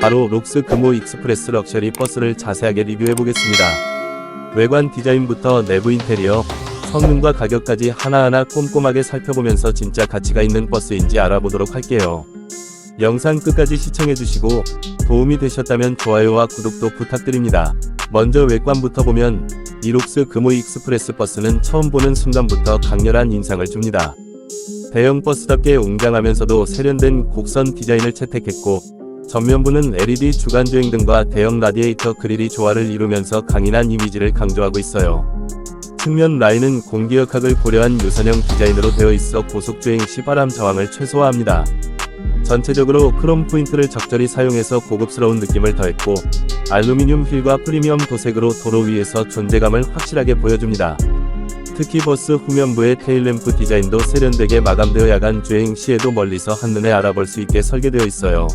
바로 록스 금호 익스프레스 럭셔리 버스를 자세하게 리뷰해보겠습니다. 외관 디자인부터 내부 인테리어, 성능과 가격까지 하나하나 꼼꼼하게 살펴보면서 진짜 가치가 있는 버스인지 알아보도록 할게요. 영상 끝까지 시청해주시고 도움이 되셨다면 좋아요와 구독도 부탁드립니다. 먼저 외관부터 보면 이록스 금호 익스프레스 버스는 처음 보는 순간부터 강렬한 인상을 줍니다. 대형 버스답게 웅장하면서도 세련된 곡선 디자인을 채택했고 전면부는 LED 주간주행 등과 대형 라디에이터 그릴이 조화를 이루면서 강인한 이미지를 강조하고 있어요. 측면 라인은 공기역학을 고려한 유선형 디자인으로 되어 있어 고속주행 시 바람 저항을 최소화합니다. 전체적으로 크롬 포인트를 적절히 사용해서 고급스러운 느낌을 더했고 알루미늄 휠과 프리미엄 도색으로 도로 위에서 존재감을 확실하게 보여줍니다. 특히 버스 후면부의 테일램프 디자인도 세련되게 마감되어 야간 주행 시에도 멀리서 한눈에 알아볼 수 있게 설계되어 있어요.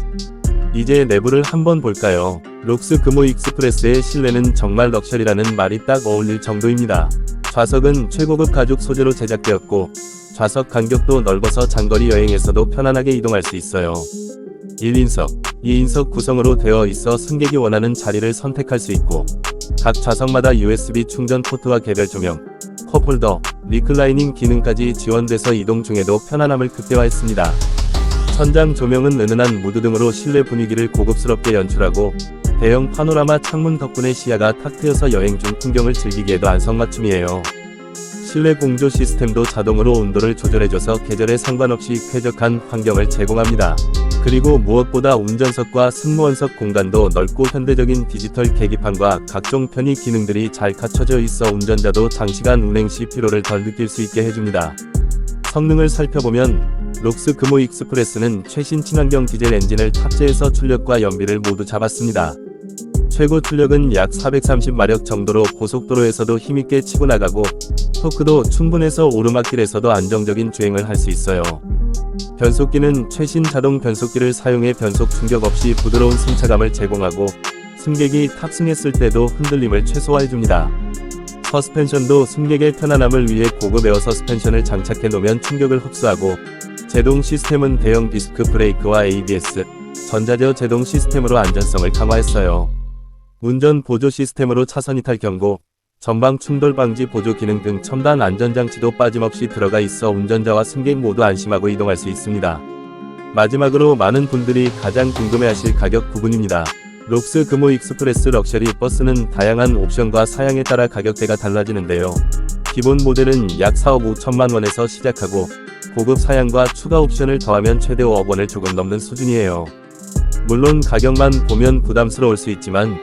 이제 내부를 한번 볼까요? 록스 금호 익스프레스의 실내는 정말 럭셔리라는 말이 딱 어울릴 정도입니다. 좌석은 최고급 가죽 소재로 제작되었고 좌석 간격도 넓어서 장거리 여행에서도 편안하게 이동할 수 있어요. 1인석, 2인석 구성으로 되어 있어 승객이 원하는 자리를 선택할 수 있고 각 좌석마다 USB 충전 포트와 개별 조명, 컵홀더, 리클라이닝 기능까지 지원돼서 이동 중에도 편안함을 극대화했습니다. 천장 조명은 은은한 무드 등으로 실내 분위기를 고급스럽게 연출하고 대형 파노라마 창문 덕분에 시야가 탁 트여서 여행 중 풍경을 즐기기에도 안성맞춤이에요. 실내 공조 시스템도 자동으로 온도를 조절해줘서 계절에 상관없이 쾌적한 환경을 제공합니다. 그리고 무엇보다 운전석과 승무원석 공간도 넓고 현대적인 디지털 계기판과 각종 편의 기능들이 잘 갖춰져 있어 운전자도 장시간 운행 시 피로를 덜 느낄 수 있게 해줍니다. 성능을 살펴보면 록스 금호 익스프레스는 최신 친환경 디젤 엔진을 탑재해서 출력과 연비를 모두 잡았습니다. 최고 출력은 약 430마력 정도로 고속도로에서도 힘있게 치고 나가고 토크도 충분해서 오르막길에서도 안정적인 주행을 할 수 있어요. 변속기는 최신 자동 변속기를 사용해 변속 충격 없이 부드러운 승차감을 제공하고 승객이 탑승했을 때도 흔들림을 최소화해줍니다. 서스펜션도 승객의 편안함을 위해 고급 에어 서스펜션을 장착해 놓으면 충격을 흡수하고 제동 시스템은 대형 디스크 브레이크와 ABS, 전자제어 제동 시스템으로 안전성을 강화했어요. 운전 보조 시스템으로 차선 이탈 경고, 전방 충돌 방지 보조 기능 등 첨단 안전장치도 빠짐없이 들어가 있어 운전자와 승객 모두 안심하고 이동할 수 있습니다. 마지막으로 많은 분들이 가장 궁금해하실 가격 부분입니다. 록스 금호 익스프레스 럭셔리 버스는 다양한 옵션과 사양에 따라 가격대가 달라지는데요. 기본 모델은 약 4억 5천만 원에서 시작하고 고급 사양과 추가 옵션을 더하면 최대 5억 원을 조금 넘는 수준이에요. 물론 가격만 보면 부담스러울 수 있지만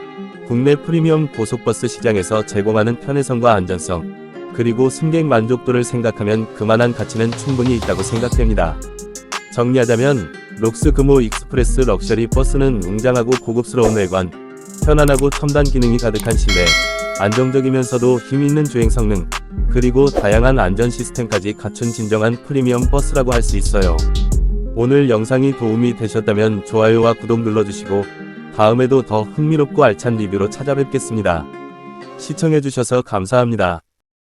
국내 프리미엄 고속버스 시장에서 제공하는 편의성과 안전성, 그리고 승객 만족도를 생각하면 그만한 가치는 충분히 있다고 생각됩니다. 정리하자면 록스 금호 익스프레스 럭셔리 버스는 웅장하고 고급스러운 외관, 편안하고 첨단 기능이 가득한 실내, 안정적이면서도 힘있는 주행 성능, 그리고 다양한 안전 시스템까지 갖춘 진정한 프리미엄 버스라고 할 수 있어요. 오늘 영상이 도움이 되셨다면 좋아요와 구독 눌러주시고 다음에도 더 흥미롭고 알찬 리뷰로 찾아뵙겠습니다. 시청해주셔서 감사합니다.